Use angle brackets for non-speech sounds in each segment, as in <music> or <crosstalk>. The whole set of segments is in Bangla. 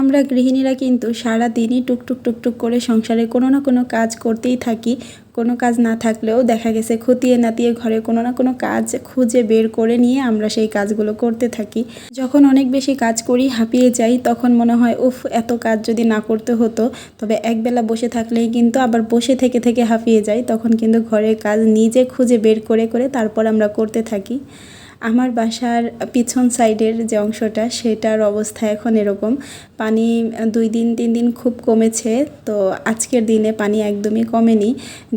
আমরা গৃহিণীরা কিন্তু সারা দিনই টুকটুক টুকটুক করে সংসারে কোনো না কোনো কাজ করতেই থাকি। কোনো কাজ না থাকলেও দেখা গেছে খতিয়ে নাতিয়ে ঘরে কোনো না কোনো কাজ খুঁজে বের করে নিয়ে আমরা সেই কাজগুলো করতে থাকি। যখন অনেক বেশি কাজ করি, হাঁপিয়ে যাই, তখন মনে হয়, উফ, এত কাজ যদি না করতে হতো, তবে একবেলা বসে থাকলেই কিন্তু আবার বসে থেকে থেকে হাঁপিয়ে যাই। তখন কিন্তু ঘরের কাজ নিজে খুঁজে বের করে করে তারপর আমরা করতে থাকি। আমার বাসার পিছন সাইডের যে অংশটা, সেটার অবস্থা এখন এরকম। পানি দুই দিন, তিন দিন খুব কমেছে, তো আজকের দিনে পানি একদমই কমেনি।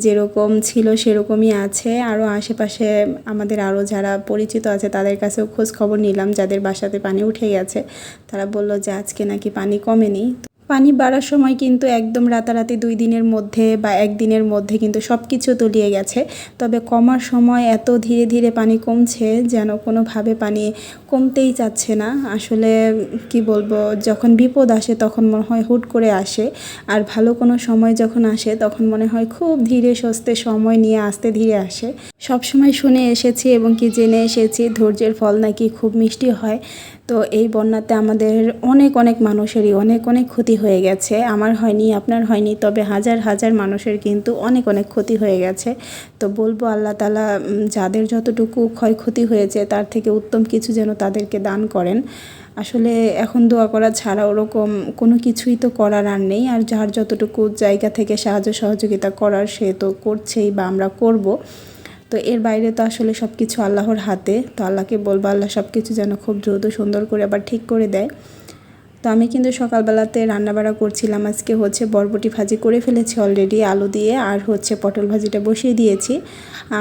যেরকম ছিল সেরকমই আছে। আরও আশেপাশে আমাদের আরও যারা পরিচিত আছে, তাদের কাছেও খোঁজ খবর নিলাম, যাদের বাসাতে পানি উঠে গেছে। তারা বলল যে আজকে নাকি পানি কমেনি। পানি বাড়ার সময় কিন্তু একদম রাতারাতি দুই দিনের মধ্যে বা একদিনের মধ্যে কিন্তু সব কিছু তলিয়ে গেছে। তবে কমার সময় এত ধীরে ধীরে পানি কমছে যেন কোনোভাবে পানি কমতেই চাচ্ছে না। আসলে কি বলব, যখন বিপদ আসে তখন মনে হয় হুট করে আসে। আর ভালো কোনো সময় যখন আসে তখন মনে হয় খুব ধীরে সস্তে সময় নিয়ে আসতে ধীরে আসে। সবসময় শুনে এসেছি এবং কি জেনে এসেছি ধৈর্যের ফল নাকি খুব মিষ্টি হয়। তো এই বন্যাতে আমাদের অনেক অনেক মানুষেরই অনেক অনেক ক্ষতি হয়ে গেছে। আমার হয়নি, আপনার হয়নি, তবে হাজার হাজার মানুষের কিন্তু অনেক অনেক ক্ষতি হয়ে গেছে। তো বলব আল্লাহ তালা যাদের যতটুকু ক্ষয়ক্ষতি হয়েছে, তার থেকে উত্তম কিছু যেন তাদেরকে দান করেন। আসলে এখন দোয়া করা ছাড়া ওরকম কোনো কিছুই তো করার আর নেই, আর যার যতটুকু জায়গা থেকে সাহায্য সহযোগিতা করার সে তো করছেই বা আমরা করব। তো এর বাইরে তো আসলে সব কিছু আল্লাহর হাতে। তো আল্লাহকে বলব আল্লাহ সব কিছু যেন খুব দ্রুত সুন্দর করে আবার ঠিক করে দেয়। তো আমি কিন্তু সকালবেলাতে রান্নাবাড়া করছিলাম। আজকে হচ্ছে বরবটি ভাজি করে ফেলেছি অলরেডি আলু দিয়ে, আর হচ্ছে পটল ভাজিটা বসিয়ে দিয়েছি।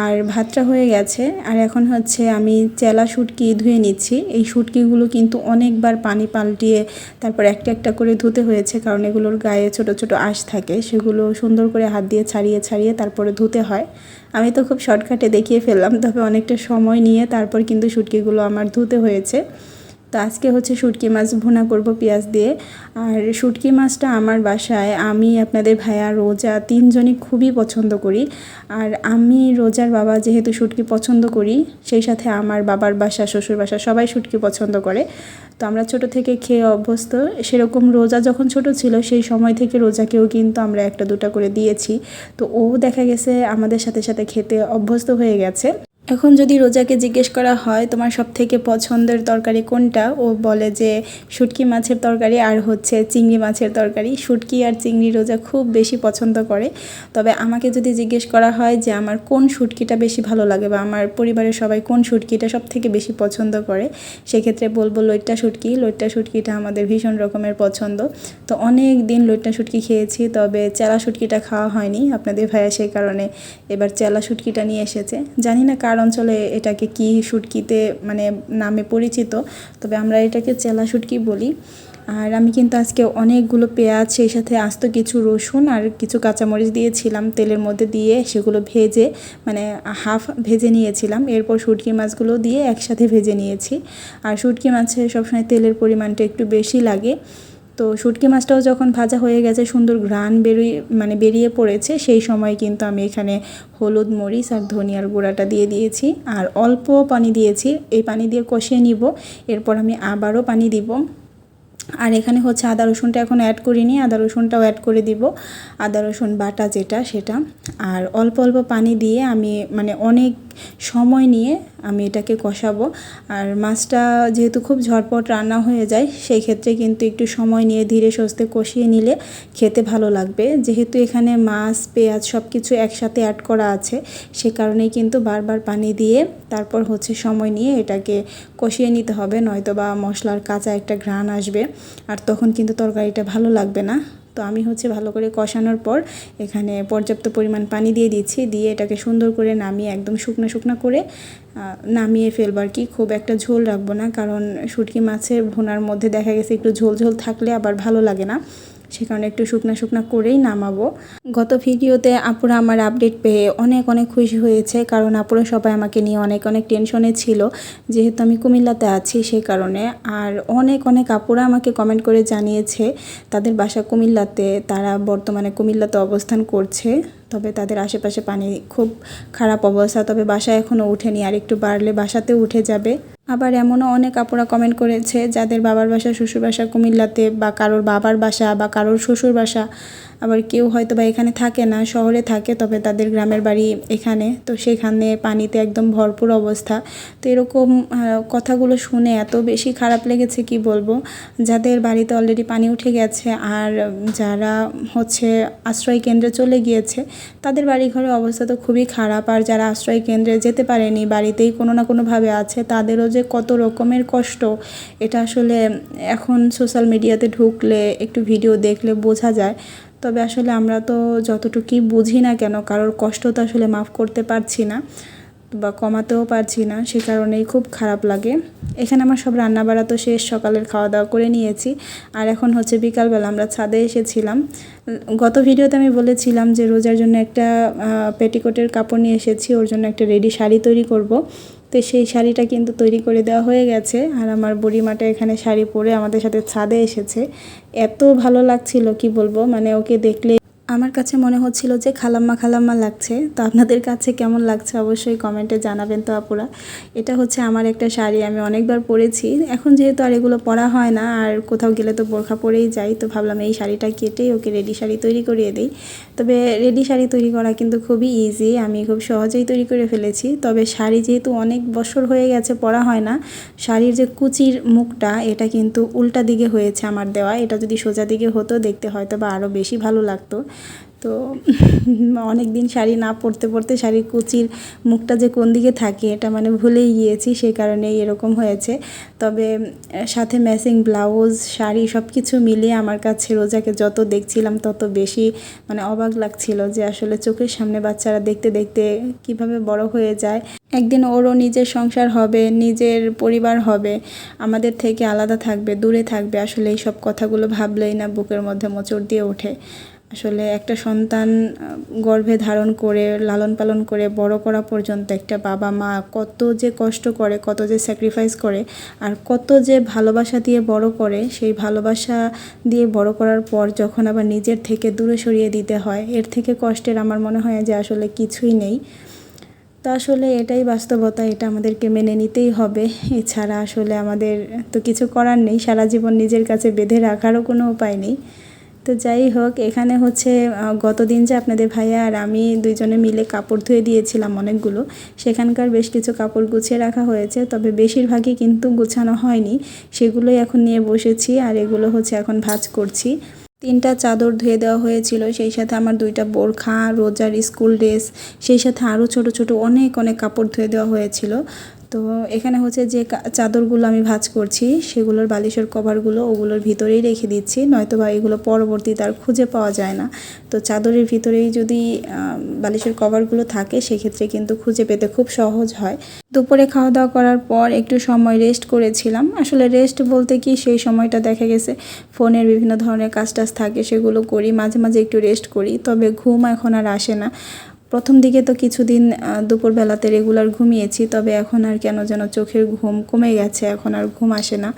আর ভাতটা হয়ে গেছে। আর এখন হচ্ছে আমি চেলা শুটকি ধুয়ে নিচ্ছি। এই শুটকিগুলো কিন্তু অনেকবার পানি পাল্টিয়ে তারপর একটা একটা করে ধুতে হয়েছে, কারণ এগুলোর গায়ে ছোট ছোট আঁশ থাকে। সেগুলো সুন্দর করে হাত দিয়ে ছাড়িয়ে ছাড়িয়ে তারপরে ধুতে হয়। আমি তো খুব শর্টকাটে দেখিয়ে ফেললাম, তবে অনেকটা সময় নিয়ে তারপর কিন্তু শুটকিগুলো আমার ধুতে হয়েছে। তো আজকে হচ্ছে শুটকি মাছ ভুনা করব পেঁয়াজ দিয়ে। আর শুটকি মাছটা আমার বাসায়, আমি আপনাদের ভাইয়া রোজা তিনজনই খুবই পছন্দ করি। আর আমি রোজার বাবা যেহেতু শুটকি পছন্দ করি, সেই সাথে আমার বাবার বাসা, শ্বশুর বাসা সবাই শুটকি পছন্দ করে। তো আমরা ছোট থেকে খেয়ে অভ্যস্ত। সেরকম রোজা যখন ছোট ছিল, সেই সময় থেকে রোজাকেও কিন্তু আমরা একটা দুটা করে দিয়েছি। তো ও দেখা গেছে আমাদের সাথে সাথে খেতে অভ্যস্ত হয়ে গেছে। এখন যদি রোজাকে জিজ্ঞেস করা হয়, তোমার সব থেকে পছন্দের তরকারি কোনটা? ও বলে যে, শুটকি মাছের তরকারি, আর হচ্ছে চিংড়ি মাছের তরকারি। শুটকি আর চিংড়ি রোজা খুব বেশি পছন্দ করে। তবে আমাকে যদি জিজ্ঞেস করা হয় যে, আমার কোন শুটকিটা বেশি ভালো লাগে বা আমার পরিবারের সবাই কোন শুটকিটা সব থেকে বেশি পছন্দ করে, সেক্ষেত্রে বলব লইট্টা শুটকি। লইট্টা শুটকিটা আমাদের ভীষণ রকমের পছন্দ। তো অনেক দিন লইট্টা শুটকি খেয়েছি, তবে চেলা শুটকিটা খাওয়া হয়নি। আপনাদের ভাইয়া সেই কারণে এবার চেলা শুটকিটা নিয়ে এসেছে। জানি না কার অঞ্চলে এটাকে কি শুটকিতে মানে নামে পরিচিত, তবে আমরা এটাকে চেলা শুটকি বলি। আর আমি কিন্তু আজকে অনেকগুলো পেঁয়াজ, সেই সাথে আস্ত কিছু রসুন আর কিছু কাঁচামরিচ দিয়েছিলাম তেলের মধ্যে দিয়ে, সেগুলো ভেজে মানে হাফ ভেজে নিয়েছিলাম। এরপর শুটকি মাছগুলো দিয়ে একসাথে ভেজে নিয়েছি। আর শুটকি মাছে সবসময় তেলের পরিমাণটা একটু বেশি লাগে। তো শুটকি মাছটাও যখন ভাজা হয়ে গেছে, সুন্দর ঘ্রাণ বেরিয়ে মানে বেরিয়ে পড়েছে, সেই সময় কিন্তু আমি এখানে হলুদ মরিচ আর ধনিয়ার গুঁড়াটা দিয়ে দিয়েছি। আর অল্প পানি দিয়েছি, এই পানি দিয়ে কষিয়ে নিব, এরপর আমি আবারও পানি দিব। আর এখানে হচ্ছে আদা রসুনটা এখন অ্যাড করিনি, আদা রসুনটাও অ্যাড করে দিব, আদা রসুন বাটা যেটা, সেটা। আর অল্প অল্প পানি দিয়ে আমি মানে অনেক সময় নিয়ে আমি এটাকে কষাবো। আর মাছটা যেহেতু খুব ঝটপট রান্না হয়ে যায়, সেই ক্ষেত্রে কিন্তু একটু সময় নিয়ে ধীরে সস্তে কষিয়ে নিলে খেতে ভালো লাগবে। যেহেতু এখানে মাছ, পেঁয়াজ সব কিছু একসাথে অ্যাড করা আছে, সে কারণেই কিন্তু বারবার পানি দিয়ে তারপর হচ্ছে সময় নিয়ে এটাকে কষিয়ে নিতে হবে নয়তো বা মশলার কাঁচা একটা ঘ্রাণ আসবে, আর তখন কিন্তু তরকারিটা ভালো লাগবে না। তো আমি হচ্ছে ভালো করে কষানোর পর এখানে পর্যাপ্ত পরিমাণ পানি দিয়ে দিচ্ছি, দিয়ে এটাকে সুন্দর করে নামিয়ে একদম শুকনো শুকনো করে নামিয়ে নামিয়ে ফেলবার কি। খুব একটা ঝোল রাখব না, কারণ শুটকি মাছের ভোনার মধ্যে দেখা গেছে একটু ঝোল ঝোল থাকলে আবার ভালো লাগে না। সে কারণে একটু শুকনা শুকনা করেই নামাবো। গত ভিডিওতে আপুরা আমার আপডেট পেয়ে অনেক অনেক খুশি হয়েছে কারণ আপুরা সবাই আমাকে নিয়ে অনেক অনেক টেনশনে ছিল। যেহেতু আমি কুমিল্লাতে আছি সে কারণে। আর অনেক অনেক আপুরা আমাকে কমেন্ট করে জানিয়েছে তাদের বাসা কুমিল্লাতে, তারা বর্তমানে কুমিল্লাতে অবস্থান করছে। তবে তাদের আশেপাশে পানি খুব খারাপ অবস্থা, তবে বাসা এখনও উঠেনি আর একটু বাড়লে বাসাতেও উঠে যাবে। আবার এমনও অনেক আপুরা কমেন্ট করেছে যাদের বাবার বাসা, শ্বশুর বাসা কুমিল্লাতে বা কারোর বাবার বাসা বা কারোর শ্বশুর বাসা। আবার কেউ হয়তো বা এখানে থাকে না, শহরে থাকে, তবে তাদের গ্রামের বাড়ি এখানে। তো সেখানে পানিতে একদম ভরপুর অবস্থা। তো এরকম কথাগুলো শুনে এত বেশি খারাপ লেগেছে কি বলব? যাদের বাড়িতে অলরেডি পানি উঠে গেছে আর যারা হচ্ছে আশ্রয় কেন্দ্রে চলে গিয়েছে, তাদের বাড়ি ঘরের অবস্থা তো খুবই খারাপ। আর যারা আশ্রয় কেন্দ্রে যেতে পারেনি, বাড়িতেই কোনো না কোনোভাবে আছে, তাদেরও যে কত রকমের কষ্ট। এটা আসলে এখন সোশ্যাল মিডিয়াতে ঢুকলে, একটু ভিডিও দেখলে বোঝা যায়। তবে আসলে আমরা তো যতটুকুই বুঝি না কেন, কারোর কষ্ট তো আসলে মাফ করতে পারছি না বা কমাতেও পারছি না, সে কারণেই খুব খারাপ লাগে। এখানে আমার সব রান্নাবাড়া তো শেষ, সকালের খাওয়া দাওয়া করে নিয়েছি। আর এখন হচ্ছে বিকালবেলা আমরা ছাদে এসেছিলাম। গত ভিডিওতে আমি বলেছিলাম যে রোজার জন্য একটা পেটিকোটের কাপড় নিয়ে এসেছি, ওর জন্য একটা রেডি শাড়ি তৈরি করব। তো সেই শাড়িটা কিন্তু তৈরি করে দেওয়া হয়ে গেছে। আর আমার বুড়িমাটা এখানে শাড়ি পরে আমাদের সাথে ছাদে এসেছে। এত ভালো লাগছিল, কি বলব? মানে ওকে দেখলে আমার কাছে মনে হচ্ছিল যে খালাম্মা খালাম্মা লাগছে, তো আপনাদের কাছে কেমন লাগছে অবশ্যই কমেন্টে জানাবেন তো আপুরা। এটা হচ্ছে আমার একটা শাড়ি, আমি অনেকবার পরেছি। এখন যেহেতু আর এগুলো পরা হয় না, আর কোথাও গেলে তো বোরখা পরেই যাই, তো ভাবলাম এই শাড়িটা কেটেই ওকে রেডি শাড়ি তৈরি করিয়ে দিই। তবে রেডি শাড়ি তৈরি করা কিন্তু খুবই ইজি আমি খুব সহজেই তৈরি করে ফেলেছি। তবে শাড়ি যেহেতু অনেক বছর হয়ে গেছে পরা হয় না, শাড়ির যে কুচির মুখটা, এটা কিন্তু উল্টা দিকে হয়েছে আমার দেওয়া। এটা যদি সোজা দিকে হতো, দেখতে হয়তো বা আরও বেশি ভালো লাগতো। তো <laughs> অনেক দিন শাড়ি না পরতে পরতে শাড়ির কুচির মুখটা যে কোন দিকে থাকে এটা মানে ভুলেই গিয়েছি সেই কারণেই এরকম হয়েছে। তবে সাথে ম্যাচিং ব্লাউজ শাড়ি সব কিছু মিলিয়ে আমার কাছে রোজাকে যত দেখছিলাম তত বেশি মানে অবাক লাগছিল যে আসলে চোখের সামনে বাচ্চারা দেখতে দেখতে কীভাবে বড় হয়ে যায়। একদিন ওরও নিজের সংসার হবে, নিজের পরিবার হবে, আমাদের থেকে আলাদা থাকবে, দূরে থাকবে, আসলে এই সব কথাগুলো ভাবলেই না বুকের মধ্যে মোচড় দিয়ে ওঠে। আসলে একটা সন্তান গর্ভে ধারণ করে, লালন পালন করে, বড় করা পর্যন্ত একটা বাবা মা কত যে কষ্ট করে, কত যে স্যাক্রিফাইস করে, আর কত যে ভালোবাসা দিয়ে বড় করে, সেই ভালোবাসা দিয়ে বড় করার পর যখন আবার নিজের থেকে দূরে সরিয়ে দিতে হয়, এর থেকে কষ্টের আমার মনে হয় যে আসলে কিছুই নেই। তো আসলে এটাই বাস্তবতা, এটা আমাদেরকে মেনে নিতেই হবে। এছাড়া আসলে আমাদের তো কিছু করার নেই, সারা জীবন নিজের কাছে বেঁধে রাখারও কোনো উপায় নেই। তো যাই হোক, এখানে হচ্ছে গতদিন যে আপনাদের ভাইয়া আর আমি দুইজনে মিলে কাপড় ধুয়ে দিয়েছিলাম অনেকগুলো, সেখানকার বেশ কিছু কাপড় গুছিয়ে রাখা হয়েছে, তবে বেশিরভাগই কিন্তু গুছানো হয়নি। সেগুলোই এখন নিয়ে বসেছি আর এগুলো হচ্ছে এখন ভাজ করছি। তিনটা চাদর ধুয়ে দেওয়া হয়েছিল, সেই সাথে আমার দুইটা বোরখা, রোজার স্কুল ড্রেস, সেই সাথে আরও ছোট ছোট অনেক অনেক কাপড় ধুয়ে দেওয়া হয়েছিল। তো এখানে হচ্ছে যে চাদরগুলো আমি ভাজ করছি, সেগুলোর বালিশের কভারগুলো ওগুলোর ভিতরেই রেখে দিচ্ছি নয়তো বা এগুলো পরবর্তীতে আর খুঁজে পাওয়া যায় না। তো চাদরের ভিতরেই যদি বালিশের কভারগুলো থাকে, সেক্ষেত্রে কিন্তু খুঁজে পেতে খুব সহজ হয়। দুপুরে খাওয়া দাওয়া করার পর একটু সময় রেস্ট করেছিলাম। আসলে রেস্ট বলতে কি, সেই সময়টা দেখা গেছে, ফোনের বিভিন্ন ধরনের কাজ টাজ থাকে, সেগুলো করি, মাঝে মাঝে একটু রেস্ট করি, তবে ঘুম এখন আর আসে না। প্রথম দিকে তো কিছুদিন দুপুরবেলাতে রেগুলার ঘুমিয়েছি, তবে এখন আর কেন যেন চোখের ঘুম কমে গেছে, এখন আর ঘুম আসে না।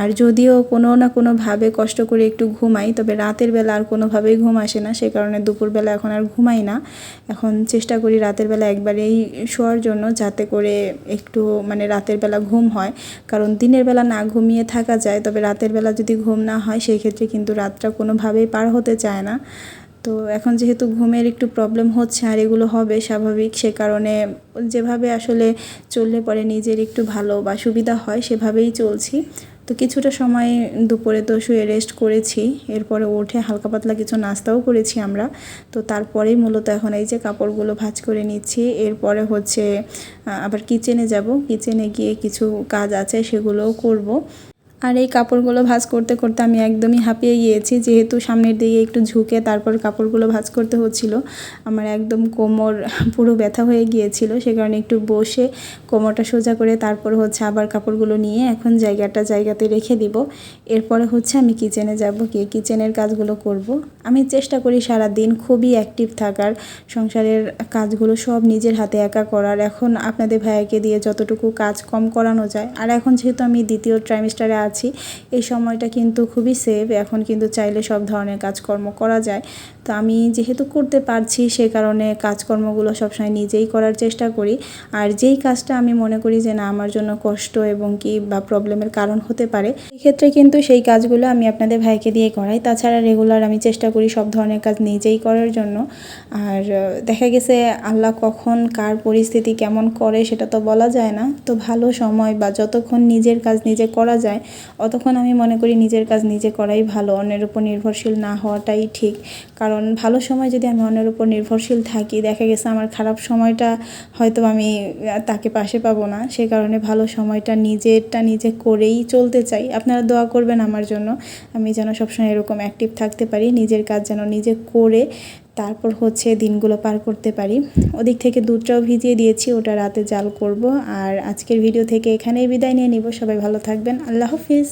আর যদিও কোনো না কোনোভাবে কষ্ট করে একটু ঘুমাই, তবে রাতের বেলা আর কোনোভাবেই ঘুম আসে না, সে কারণে দুপুরবেলা এখন আর ঘুমাই না। এখন চেষ্টা করি রাতের বেলা একবারেই শোয়ার জন্য, যাতে করে একটু মানে রাতের বেলা ঘুম হয়। কারণ দিনের বেলা না ঘুমিয়ে থাকা যায়, তবে রাতের বেলা যদি ঘুম না হয়, সেই ক্ষেত্রে কিন্তু রাতটা কোনোভাবেই পার হতে চায় না। তো এখন যেহেতু ঘুমের একটু প্রবলেম হচ্ছে আর এগুলো হবে স্বাভাবিক, সে কারণে যেভাবে আসলে চললে পরে নিজের একটু ভালো বা সুবিধা হয় সেভাবেই চলছি। তো কিছুটা সময় দুপুরে তো শুয়ে রেস্ট করেছি, এরপরে উঠে হালকা পাতলা কিছু নাস্তাও করেছি আমরা। তো তারপরেই মূলত এখন এই যে কাপড়গুলো ভাজ করে নিচ্ছি, এরপরে হচ্ছে আবার কিচেনে যাব। কিচেনে গিয়ে কিছু কাজ আছে সেগুলোও করব। আর এই কাপড়গুলো ভাঁজ করতে করতে আমি একদমই হাঁপিয়ে গিয়েছি। যেহেতু সামনের দিকে একটু ঝুঁকে তারপর কাপড়গুলো ভাঁজ করতে হচ্ছিল, আমার একদম কোমর পুরো ব্যথা হয়ে গিয়েছিল, সে কারণে একটু বসে কোমরটা সোজা করে তারপর হচ্ছে আবার কাপড়গুলো নিয়ে এখন জায়গাটা জায়গাতে রেখে দিব। এরপরে হচ্ছে আমি কিচেনে যাব গিয়ে কিচেনের কাজগুলো করব। আমি চেষ্টা করি সারা দিন খুবই অ্যাক্টিভ থাকার, সংসারের কাজগুলো সব নিজের হাতে একা করার। এখন আপনাদের ভাইয়াকে দিয়ে যতটুকু কাজ কম করানো যায়, আর এখন যেহেতু আমি দ্বিতীয় ট্রাইমিস্টারে আছি। এই সময়টা কিন্তু খুবই সেভ এখন কিন্তু চাইলে সব ধরনের কাজকর্ম করা যায়। তো আমি যেহেতু করতে পারছি, সে কারণে কাজকর্মগুলো সবসময় নিজেই করার চেষ্টা করি। আর যেই কাজটা আমি মনে করি যে, না, আমার জন্য কষ্ট এবং কি বা প্রবলেমের কারণ হতে পারে, সেক্ষেত্রে কিন্তু সেই কাজগুলো আমি আপনাদের ভাইকে দিয়ে করাই। তাছাড়া রেগুলার আমি চেষ্টা করি সব ধরনের কাজ নিজেই করার জন্য। আর দেখা গেছে, আল্লাহ কখন কার পরিস্থিতি কেমন করে, সেটা তো বলা যায় না। তো ভালো সময় বা যতক্ষণ নিজের কাজ নিজে করা যায় অতক্ষণ আমি মনে করি নিজের কাজ নিজে করাই ভালো, অন্যের উপর নির্ভরশীল না হওয়াটাই ঠিক। কারণ ভালো সময় যদি আমি অন্যের উপর নির্ভরশীল থাকি, দেখা গেছে আমার খারাপ সময়টা হয়তো আমি তাকে পাশে পাবো না। সে কারণে ভালো সময়টা নিজেরটা নিজে করেই চলতে চাই। আপনারা দোয়া করবেন আমার জন্য, আমি যেন সবসময় এরকম অ্যাক্টিভ থাকতে পারি, নিজের কাজ যেন নিজে করে তারপর হচ্ছে দিনগুলো পার করতে পারি। ওদিক থেকে দুধটাও ভিজিয়ে দিয়েছি, ওটা রাতে জাল করব। আর আজকের ভিডিও থেকে এখানেই বিদায় নিয়ে নিব। সবাই ভালো থাকবেন। আল্লাহ হাফিজ।